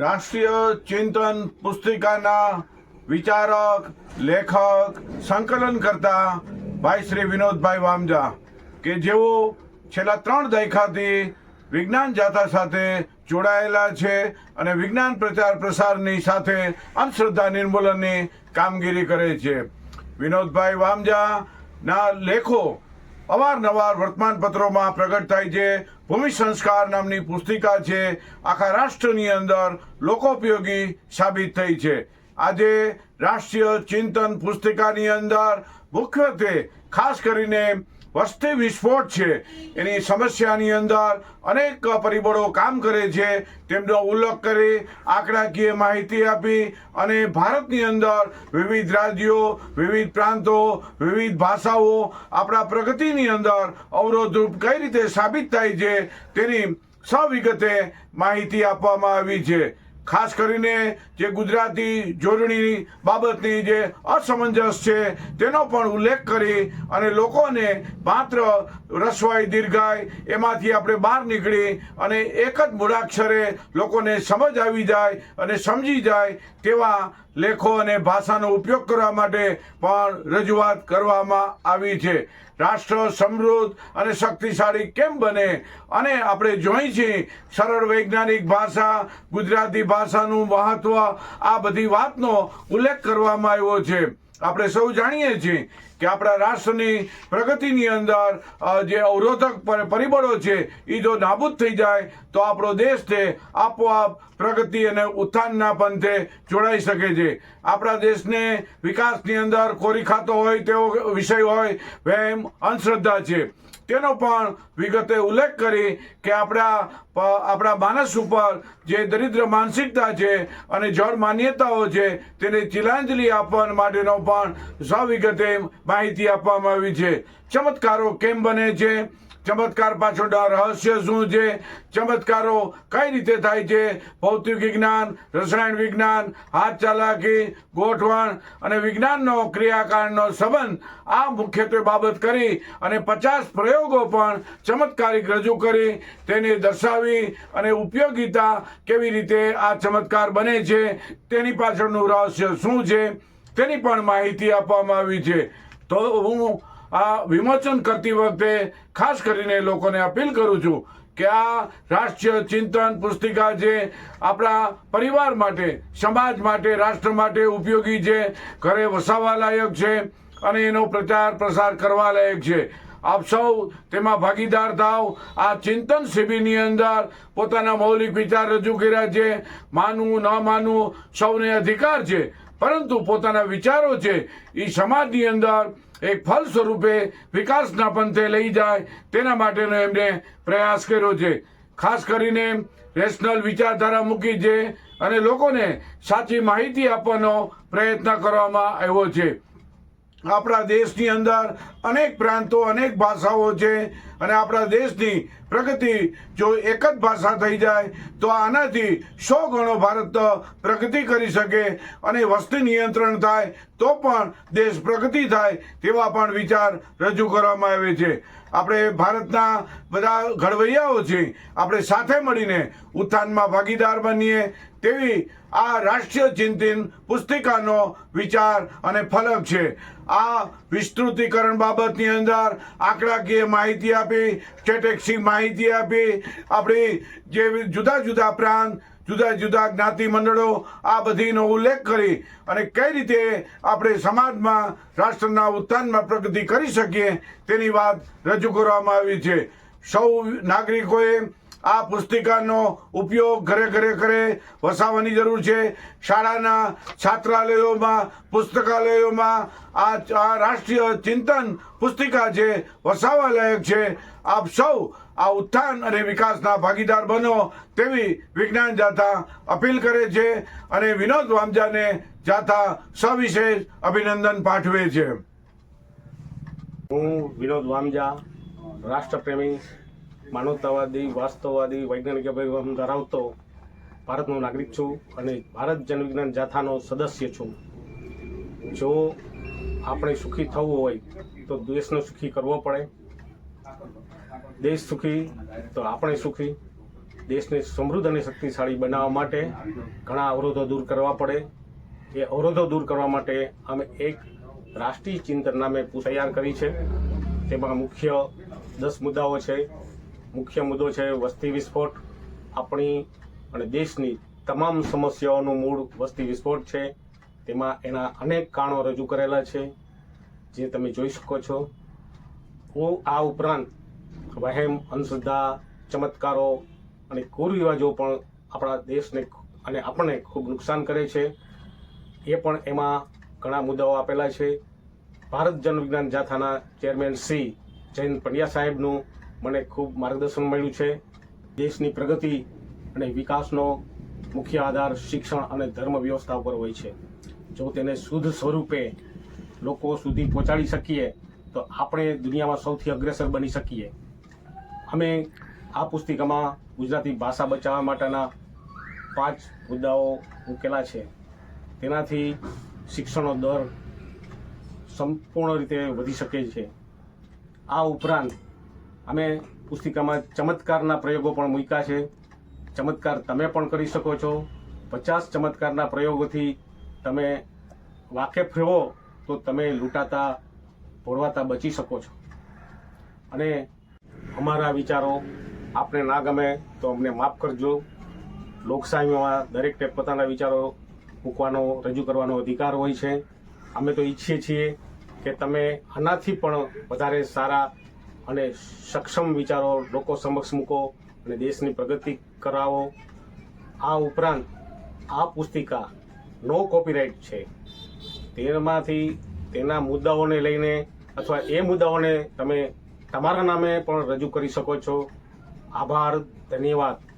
રાષ્ટ્રીય ચિંતન પુસ્તિકાના વિચારક, લેખક સંકલન કરતા ભાઈ શ્રી વિનોદભાઈ વામજા, કે જેઓ છેલ્લા ત્રણ દાયકાથી વિજ્ઞાન જાતા સાથે જોડાયેલા છે અને વિજ્ઞાન પ્રચાર પ્રસારની સાથે અંધશ્રદ્ધા નિર્મૂલનની કામગીરી કરે છે. વિનોદભાઈ વામજાના લેખો અવારનવાર વર્તમાનપત્રોમાં પ્રગટ થાય છે. ભૂમિ સંસ્કાર નામની પુસ્તિકા છે. આખા રાષ્ટ્રની અંદર લોકોપયોગી સાબિત થઈ છે. આજે રાષ્ટ્રીય ચિંતન પુસ્તિકાની અંદર મુખ્યત્વે ખાસ કરીને વસ્તી વિસ્ફોટ છે. એની સમસ્યાની અંદર અનેક પરિબળો કામ કરે છે. તેમનો ઉલ્લેખ કરી આંકડાકીય માહિતી આપી અને ભારતની અંદર વિવિધ રાજ્યો, વિવિધ પ્રાંતો, વિવિધ ભાષાઓ આપણા પ્રગતિની અંદર અવરોધરૂપ કઈ રીતે સાબિત થાય છે તેની સવિગતે માહિતી આપવામાં આવી છે. ખાસ કરીને જે ગુજરાતી જોડણી બાબતની જે અસમંજસ છે, તેનો પણ ઉલ્લેખ કરી અને લોકોને માત્ર રસવાઈ દીર્ઘાય, એમાંથી આપણે બહાર નીકળી અને એક જ મૂળાક્ષરે લોકોને સમજ આવી જાય અને સમજી જાય તેવા લેખો અને ભાષાનો ઉપયોગ કરવા માટે પણ રજૂઆત કરવામાં આવી છે. રાષ્ટ્ર, સમૃદ્ધ અને શક્તિશાળી કેમ બને? અને આપણે જોઈ છીએ સરળ વૈજ્ઞાનિક ભાષા, ગુજરાતી ભાષાનું મહત્વ આ બધી વાતનો ઉલ્લેખ કરવામાં આવ્યો છે. આપણે સૌ જાણીએ છીએ કે આપણા રાષ્ટ્રની પ્રગતિની અંદર જે અવરોધક પરિબળો છે એ જો નાબૂદ થઈ જાય, તો આપણો દેશ છે આપોઆપ પ્રગતિ અને ઉત્થાનના પંથે જોડાઈ શકે છે. આપણા દેશને વિકાસની અંદર ખોરી ખાતો હોય તેવો વિષય હોય, વહેમ અંધશ્રદ્ધા છે. તેનો પણ વિગતે ઉલ્લેખ કરી કે આપણા આપણા માનસ ઉપર જે દરિદ્ર માનસિકતા છે અને જળ માન્યતાઓ છે, તેને ચિલાંજલિ આપવા માટેનો પણ સવિગતે માહિતી આપવામાં આવી છે. ચમત્કારો કેમ બને છે? ચમત્કાર પાછળ રહસ્ય શું છે? ચમત્કારો કઈ રીતે થાય છે? ભૌતિક વિજ્ઞાન, રસાયણ વિજ્ઞાન, હાથ ચાલાકી, ગોઠવણ અને વિજ્ઞાનનો ક્રિયાકાળનો સંબંધ આ મુખ્યત્વે બાબત કરી અને પચાસ પ્રયોગો પણ ચમત્કારિક રજૂ કરી. તેને દર્શાવી અને ઉપયોગિતા કેવી રીતે આ ચમત્કાર બને છે? તેની પાછળનું રહસ્ય શું છે? તેની પણ માહિતી આપવામાં આવી છે. તો હું આ વિમોચન કરતી વખતે ખાસ કરીને લોકોને અપીલ કરું છું કે આ રાષ્ટ્રીય ચિંતન પુસ્તિકા છે આપણા પરિવાર માટે, સમાજ માટે, રાષ્ટ્ર માટે ઉપયોગી છે, ઘરે વસાવા લાયક છે અને એનો પ્રચાર પ્રસાર કરવા લાયક છે. આપ સૌ તેમાં ભાગીદાર થાવ. આ ચિંતન શિબિરની અંદર પોતાના મૌલિક વિચાર રજૂ કર્યા છે. માનવું, ન માનવું સૌને અધિકાર છે. પરંતુ પોતાના વિચારો છે એ સમાજની અંદર એક ફલ સ્વરૂપે વિકાસના પંથે લઈ જાય, તેના માટેનો એમને પ્રયાસ કર્યો છે. ખાસ કરીને રેશનલ વિચારધારા મૂકી છે અને લોકોને સાચી માહિતી આપવાનો પ્રયત્ન કરવામાં આવ્યો છે. આપણા દેશની અંદર અનેક પ્રાંતો, અનેક ભાષાઓ છે અને આપણા દેશની પ્રગતિ જો એક જ ભાષા થઈ જાય, તો આનાથી સો ગણો ભારત પ્રગતિ કરી શકે અને વસ્તી નિયંત્રણ થાય તો પણ દેશ પ્રગતિ થાય તેવા પણ વિચાર રજૂ કરવામાં આવે છે. આપણે ભારતના બધા ઘડવૈયાઓ છે, આપણે સાથે મળીને ઉત્થાનમાં ભાગીદાર બનીએ તેવી આ રાષ્ટ્રીય ચિંતન પુસ્તિકાનો વિચાર અને ફલક છે. આ વિસ્તૃતિકરણ બાબતની અંદર આંકડાકીય માહિતી આપી સ્ટેટેક્સી માહિતી આપી, આપણી જે જુદા જુદા પ્રાંત જુદા જુદા જ્ઞાતિ મંડળો આ બધીનો ઉલ્લેખ કરી અને કઈ રીતે આપણે સમાજમાં રાષ્ટ્રના ઉત્થાનમાં પ્રગતિ કરી શકીએ તેની વાત રજૂ કરવામાં આવી છે. સૌ નાગરિકોએ આ પુસ્તિકાનો ઉપયોગ ઘરે ઘરે ઘરે વસાવવાની જરૂર છે. શાળાના છાત્રાલયોમાં, પુસ્તકાલયોમાં આ આ રાષ્ટ્રીય ચિંતન પુસ્તિકા છે વસાવવા લાયક છે, આપ સૌ આ ઉત્થાન અને વિકાસના ભાગીદાર બનો તેવી વિજ્ઞાન જાથા અપીલ કરે છે અને વિનોદ વામજાને જાથા સવિશેષ અભિનંદન પાઠવે છે. હું વિનોદ વામજા, રાષ્ટ્રપ્રેમી માનવતાવાદી, વાસ્તવવાદી, વૈજ્ઞાનિક અભિગમ ધરાવતો ભારતનો નાગરિક છું અને ભારત જનવિજ્ઞાન જાથાનો સદસ્ય છું. જો આપણે સુખી થવું હોય તો દેશને સુખી કરવો પડે. દેશ સુખી તો આપણે સુખી. દેશને સમૃદ્ધ અને શક્તિશાળી બનાવવા માટે ઘણા અવરોધો દૂર કરવા પડે. એ અવરોધો દૂર કરવા માટે અમે એક રાષ્ટ્રીય ચિંતન નામે તૈયાર કરી છે. તેમાં મુખ્ય દસ મુદ્દાઓ છે. મુખ્ય મુદ્દો છે વસ્તી વિસ્ફોટ. આપણી અને દેશની તમામ સમસ્યાઓનું મૂળ વસ્તી વિસ્ફોટ છે. તેમાં એના અનેક કારણો રજૂ કરેલા છે, જે તમે જોઈ શકો છો. હું આ ઉપરાંત વહેમ, અંધશ્રદ્ધા, ચમત્કારો અને કુરિવાજો પણ આપણા દેશને અને આપણને ખૂબ નુકસાન કરે છે. એ પણ એમાં ઘણા મુદ્દાઓ આપેલા છે. ભારત જનવિજ્ઞાન જાથાના ચેરમેન શ્રી જયંત પંડ્યા સાહેબનું મને ખૂબ માર્ગદર્શન મળ્યું છે. દેશની પ્રગતિ અને વિકાસનો મુખ્ય આધાર શિક્ષણ અને ધર્મ વ્યવસ્થા ઉપર હોય છે. જો તેને શુદ્ધ સ્વરૂપે લોકો સુધી પહોંચાડી શકીએ, તો આપણે દુનિયામાં સૌથી અગ્રેસર બની શકીએ. અમે આ પુસ્તિકામાં ગુજરાતી ભાષા બચાવવા માટેના પાંચ મુદ્દાઓ મૂકેલા છે. તેનાથી શિક્ષણનો દર સંપૂર્ણ રીતે વધી શકે છે. આ ઉપરાંત અમે પુસ્તિકામાં ચમત્કારના પ્રયોગો પણ મૂક્યા છે. ચમત્કાર તમે પણ કરી શકો છો. પચાસ ચમત્કારના પ્રયોગોથી તમે વાકેફ રહેવો તો તમે લૂંટાતા, ભોળવાતા બચી શકો છો. અને અમારા વિચારો આપને ના ગમે તો અમને માફ કરજો. લોકશાહીમાં દરેકને પોતાના વિચારો મૂકવાનો, રજૂ કરવાનો અધિકાર હોય છે. અમે તો ઈચ્છીએ છીએ કે તમે આનાથી પણ વધારે સારા અને સક્ષમ વિચારો લોકો સમક્ષ મૂકો અને દેશની પ્રગતિ કરાવો. આ ઉપરાંત આ પુસ્તિકા નો કોપીરાઇટ છે. તેમાંથી તેના મુદ્દાઓને લઈને અથવા એ મુદ્દાઓને તમે તમારા નામે પણ રજૂ કરી શકો છો. આભાર, ધન્યવાદ.